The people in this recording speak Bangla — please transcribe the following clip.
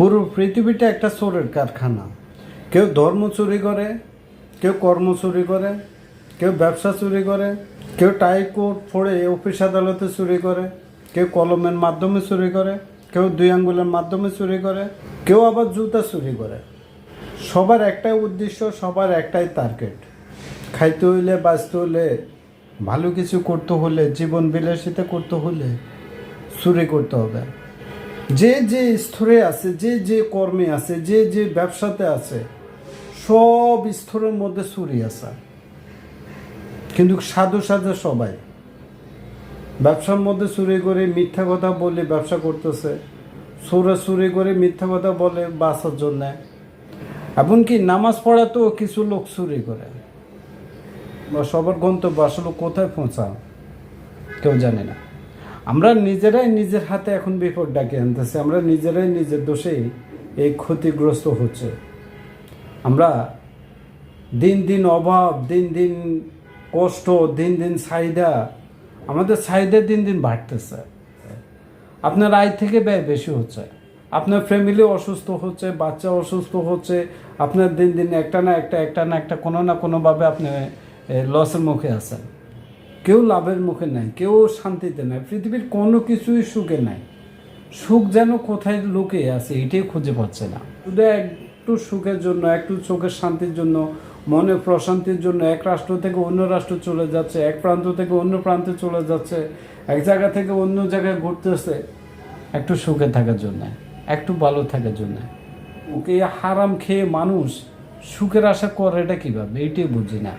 পুরো পৃথিবীটা একটা চোরের কারখানা। কেউ ধর্ম চুরি করে, কেউ কর্ম চুরি করে, কেউ ব্যবসা চুরি করে, কেউ টাই কোট পড়ে অফিস আদালতে চুরি করে, কেউ কলমের মাধ্যমে চুরি করে, কেউ দুই আঙ্গুলের মাধ্যমে চুরি করে, কেউ আবার জুতা চুরি করে। সবার একটাই উদ্দেশ্য, সবার একটাই টার্গেট খাইতে হইলে, বাঁচতে হলে ভালো কিছু করতে হলে জীবন বিলাসিতা করতে হলে চুরি করতে হবে। যে যে স্তরে আছে, যে যে কর্মে আছে, যে যে ব্যবসাতে আছে, সব স্তরের মধ্যে চুরি আছে। কিন্তু সাধু সাধু সবাই। ব্যবসার মধ্যে চুরি করে মিথ্যা কথা বলে ব্যবসা করতেছে। চোরা চুরি করে মিথ্যা কথা বলে বাসার জন্য। এমনকি নামাজ পড়াতেও কিছু লোক চুরি করে। বা সবার গন্তব্য আসলে কোথায় পৌঁছান কেউ জানে না। আমরা নিজেরাই নিজের হাতে এখন বিপদ ডাকে আনতেছি, আমরা নিজেরাই নিজের দোষেই এই ক্ষতিগ্রস্ত হচ্ছে। আমরা দিন দিন অভাব, দিন দিন কষ্ট, দিন দিন চাহিদা, আমাদের চাহিদা দিন দিন বাড়তেছে। আপনার আয় থেকে ব্যয় বেশি হচ্ছে, আপনার ফ্যামিলি অসুস্থ হচ্ছে, বাচ্চা অসুস্থ হচ্ছে, আপনার দিন দিন একটা না একটা একটা না একটা কোনো না কোনোভাবে আপনি লসের মুখে আছেন। কেউ লাভের মুখে নাই, কেউ শান্তিতে নাই, পৃথিবীর কোনো কিছুই সুখে নাই। সুখ যেন কোথায় লুকিয়ে আছে, এটাই খুঁজে পাচ্ছে না। শুধু একটু সুখের জন্য, একটু চোখের শান্তির জন্য, মনে প্রশান্তির জন্য, এক রাষ্ট্র থেকে অন্য রাষ্ট্র চলে যাচ্ছে, এক প্রান্ত থেকে অন্য প্রান্তে চলে যাচ্ছে, এক জায়গা থেকে অন্য জায়গায় ঘুরতেছে, একটু সুখে থাকার জন্য, একটু ভালো থাকার জন্য। ওকে হারাম খেয়ে মানুষ সুখের আশা করে, এটা কীভাবে এটাই বুঝি না।